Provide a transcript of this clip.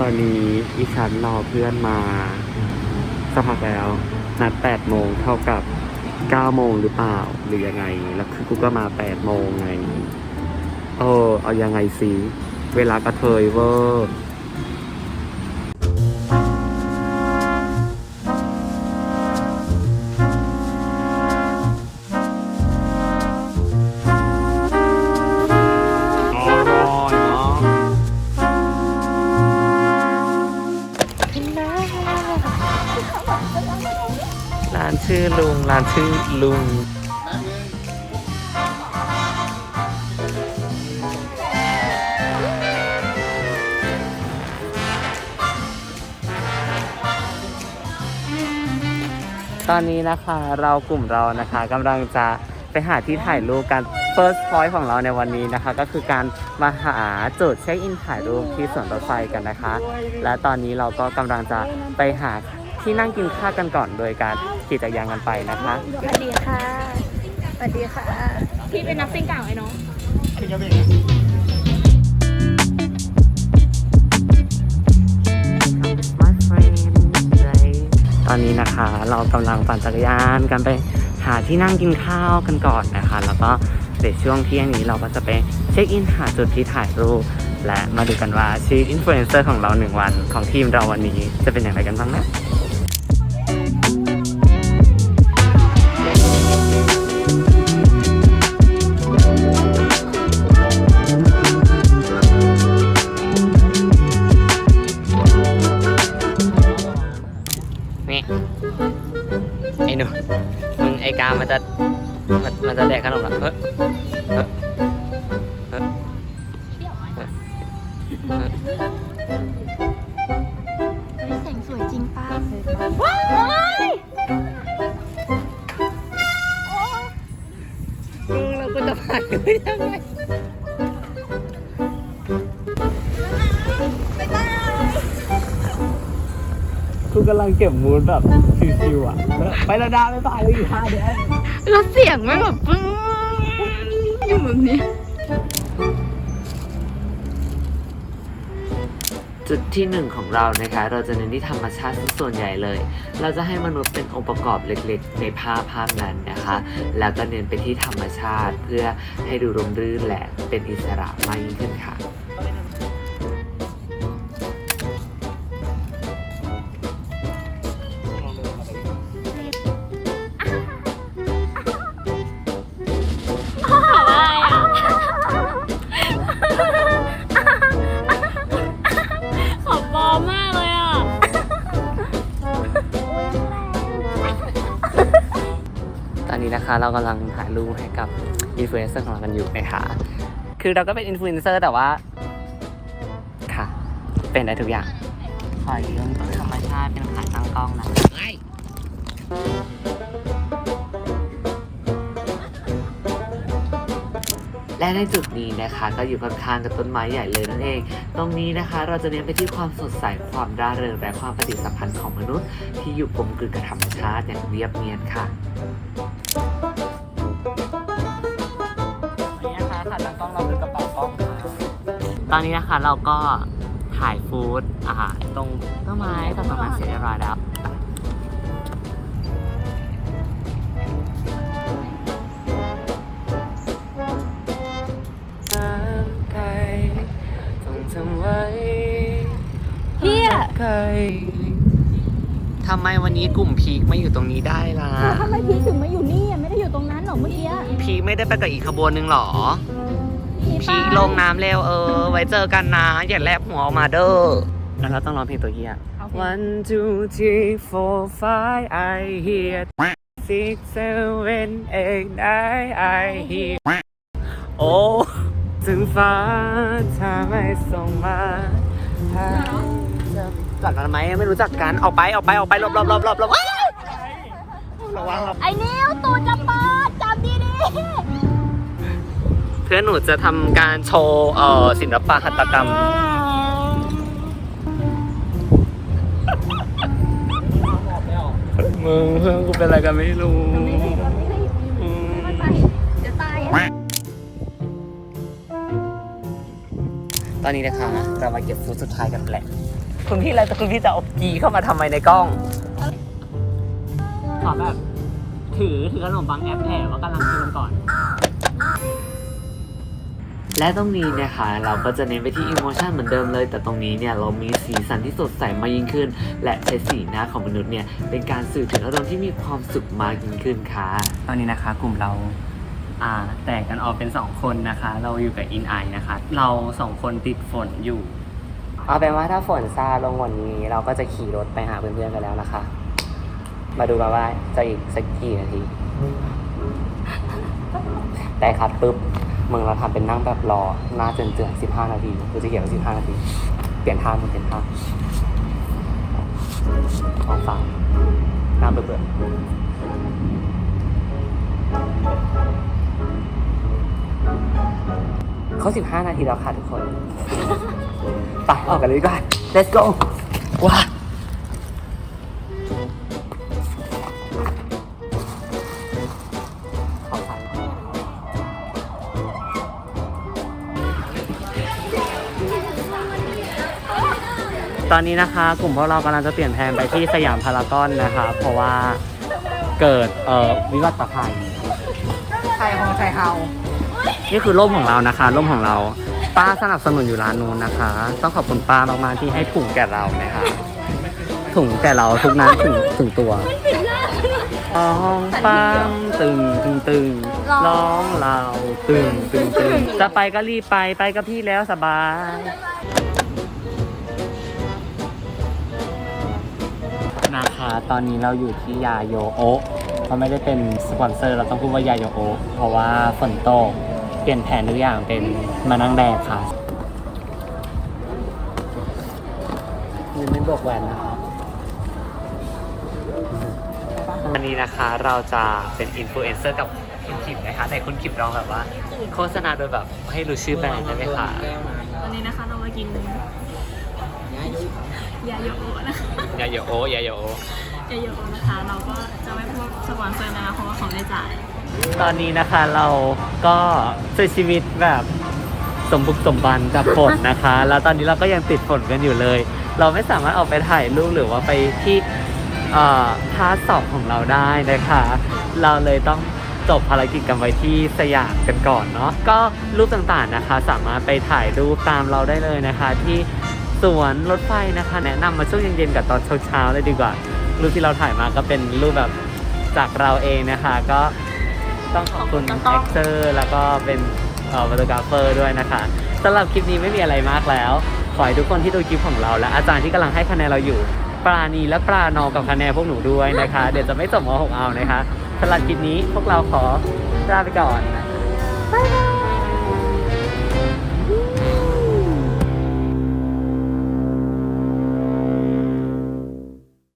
ตอนนี้อีชันรอเพื่อนมาสักพักแล้ว นัด8โมงเท่ากับ9โมงหรือเปล่า หรือยังไง แล้วคือกูก็มา8โมงไง เออ เอายังไงสิ เวลากระเทยเวอร์านชื่อลุง ร้านชื่อลุง ตอนนี้นะคะเรากลุ่มเรานะคะกำลังจะไปหาที่ถ่ายรูปกัน first point ของเราในวันนี้นะคะ ก็คือการมาหาจุดเช็คอินถ่ายรูปที่สวนรถไฟกันนะคะ และตอนนี้เราก็กำลังจะไปหา ที่นั่งกินข้าวกันก่อนโดยการขี่จักรยานกันไปนะคะ สวัสดีค่ะ สวัสดีค่ะ พี่เป็นนักซิ่งเก่าไอ้น้อง My friend ตอนนี้นะคะ เรากำลังปั่นจักรยานกันไปหาที่นั่งกินข้าวกันก่อนนะคะ แล้วก็เดี๋ยวช่วงเที่ยงนี้เราก็จะไปเช็คอินหาจุดที่ถ่ายรูป และมาดูกันว่าชีวิตอินฟลูเอนเซอร์ของเราหนึ่งวันของทีมเราวันนี้จะเป็นอย่างไรกันบ้างนะ ไอ้หนูมึงไอ้กามันจะมันมันจะแดกขนมเหรอเฮ้ยเฮ้ยเฮ้ยเฮ้ยเฮ้ยแสงสวยจริงป้ามึงเราก็จะผ่านไปยังไง กูกำลังเก็บมูดแบบชิวๆอะ ไปแล้วดาไปบ่ายเลยอีกห้าเดือนแล้วเสียงไม่แบบปึ้งอยู่แบบนี้ จุดที่หนึ่งของเรานะคะ เราจะเน้นที่ธรรมชาติซะส่วนใหญ่เลย เราจะให้มนุษย์เป็นองค์ประกอบเล็กๆ ในภาพภาพนั้นนะคะ แล้วก็เน้นไปที่ธรรมชาติเพื่อให้ดูร่มรื่นและเป็นอิสระมากยิ่งขึ้นค่ะ ตอนนี้นะคะ เรากำลังถ่ายรูปให้กับอินฟลูเอนเซอร์ของเรากันอยู่นะคะคือเราก็เป็นอินฟลูเอนเซอร์แต่ว่า ค่ะ เป็นได้ทุกอย่างขอยืมธรรมชาติเป็นขาตั้งกล้องนะและในจุดนี้นะคะก็อยู่ค่อนข้างกับต้นไม้ใหญ่เลยนั่นเอง ตรงนี้นะคะเราจะเน้นไปที่ความสดใสความร่าเริงและความปฏิสัมพันธ์ของมนุษย์ ที่อยู่กลมกลืนกับธรรมชาติอย่างเรียบเนียนค่ะ ล้องเราคือกระเป๋ากล้องค่ะตอนนี้นะคะเราก็ถ่ายฟู้ดอาหารตรงต้นไม้ตอนประมาณเสร็จเรียบร้อยแล้วเฮียทำไมวันนี้กลุ่มพีคมาอยู่ตรงนี้ได้ล่ะ ทำไมพีคถึงมาอยู่นี่อะไม่ได้อยู่ตรงนั้นหรอเมื่อกี้ พีคไม่ได้ไปกับอีกขบวนหนึ่งหรอ พีพีคลงน้ำเร็วเออ ไว้เจอกันนะอย่าแลบหัวออกมาเด้อแล้วเราต้องร้องเพลงตัวเฮีย One two three four five I hear six seven eight nine I hear โอ้ถึงฟ้าถ้าไม่ส่งมาถ้าจะจัดกันไหมไม่รู้จักกันออกไปออกไปออกไปหลบหลบหลบหลบหลบว้าวระวังระวังไอ้นิ้วตูดจะเปิดจับดี เพื่อนหนูจะทำการโชว์เอ่อศิลปะหัตถกรรม มึงเพื่อนกูเป็นอะไรกันไม่รู้อืมๆจะตายตอนนี้นะคะเรามาเก็บฟูดสุดท้ายกันแหละ คุณพี่อะไรแต่คุณพี่จะเอากีเข้ามาทำไมในกล้อง ขอแบบ ถือถือขนมปังแอบแอบว่ากำลังกินก่อน และตรงนี้เนะคะเราก็จะเน้นไปที่อิโมชันเหมือนเดิมเลย แต่ตรงนี้เนี่ยเรามีสีสันที่สดใสมากยิ่งขึ้น และใช้สีหน้าของมนุษย์เนี่ยเป็นการสื่อถึงอารมณ์ที่มีความสุขมากยิ่งขึ้นค่ะ ตอนนี้นะคะกลุ่มเราอ่าแตกกันออกเป็นสองคนนะคะ เราอยู่กับอินไอนะคะ เราสองคนติดฝนอยู่ เอาเป็นว่าถ้าฝนซาลงวันนี้ เราก็จะขี่รถไปหาเพื่อนๆกันแล้วนะคะ มาดูกันว่าจะอีกสักกี่นาทีแต่คัดปุ๊บ มึงเราทำเป็นนั่งแบบรอหน้าเจือนๆสิบห้านาทีกูจะเขียนว่าสิบห้านาที เปลี่ยนท่ามึงเปลี่ยนท่าของฝากหน้าเบื่อเขาสิบห้านาทีแล้วค่ะทุกคน ไปออกกันเลยดีกว่า let's go ว้า ตอนนี้นะคะกลุ่มพวกเรากำลังจะเปลี่ยนแผนไปที่สยามพารากอนนะคะ เพราะว่าเกิดเอ่อวิวัฒน์ภัยไทยของไทยเฮานี่คือร่มของเรานะคะร่มของเราป้าสนับสนุนอยู่ร้านนู้นนะคะ ต้องขอบคุณป้ามากๆที่ให้ถุงแก่เรานะคะถุงแก่เราทุกนั้นถึงถึงตัวร้องปังตึงตึงตึงร้องเราตึงตึงตึงจะไปก็รีบไปไปกับพี่แล้วสบาย ตอนนี้เราอยู่ที่ยาโยโอะเขาไม่ได้เป็นสปอนเซอร์เราต้องพูดว่ายาโยโอะเพราะว่าฝนตกเปลี่ยนแผนทุกอย่างเป็นมานั่งแดดค่ะยังไม่บอกแหวนนะครับวันนี้นะคะเราจะเป็นอินฟลูเอนเซอร์กับคุณขิมนะคะแต่คุณขิมลองแบบว่า โฆษณาโดยแบบให้รู้ชื่อแบรนด์ได้ไหมคะ วันนี้นะคะเรามากิน ยาโยโอะนะคะยาโยโอะยาโยโอะยาโยโอะนะคะ เราก็จะไม่พูดสปอนเซอร์นะคะเพราะว่าเขาไม่จ่าย ตอนนี้นะคะเราก็ใช้ชีวิตแบบสมบุกสมบันกับฝนนะคะ แล้วตอนนี้เราก็ยังติดฝนกันอยู่เลย เราไม่สามารถออกไปถ่ายรูปหรือว่าไปที่เอ่อพาร์ทสองของเราได้นะคะ เราเลยต้องจบภารกิจกันไว้ที่สยามกันก่อนเนาะก็รูปต่างๆนะคะ สามารถไปถ่ายรูปตามเราได้เลยนะคะ ที่ สวนรถไฟนะคะ แนะนำมาช่วงเย็นๆกับตอนเช้าๆเลยดีกว่า รูปที่เราถ่ายมาก็เป็นรูปแบบจากเราเองนะคะ ก็ต้องขอบคุณขอบคุณเอ็กเซอร์แล้วก็เป็นเอ่อฟโตกราฟเฟอร์ด้วยนะคะสำหรับคลิปนี้ไม่มีอะไรมากแล้ว ขอให้ทุกคนที่ดูคลิปของเรา และอาจารย์ที่กำลังให้คะแนนเราอยู่ ปราณีและปรานอกับคะแนนพวกหนูด้วยนะคะ เดี๋ยวจะไม่จบม .6 เอานะคะสำหรับคลิปนี้พวกเราขอลาไปก่อนบ๊ายบาย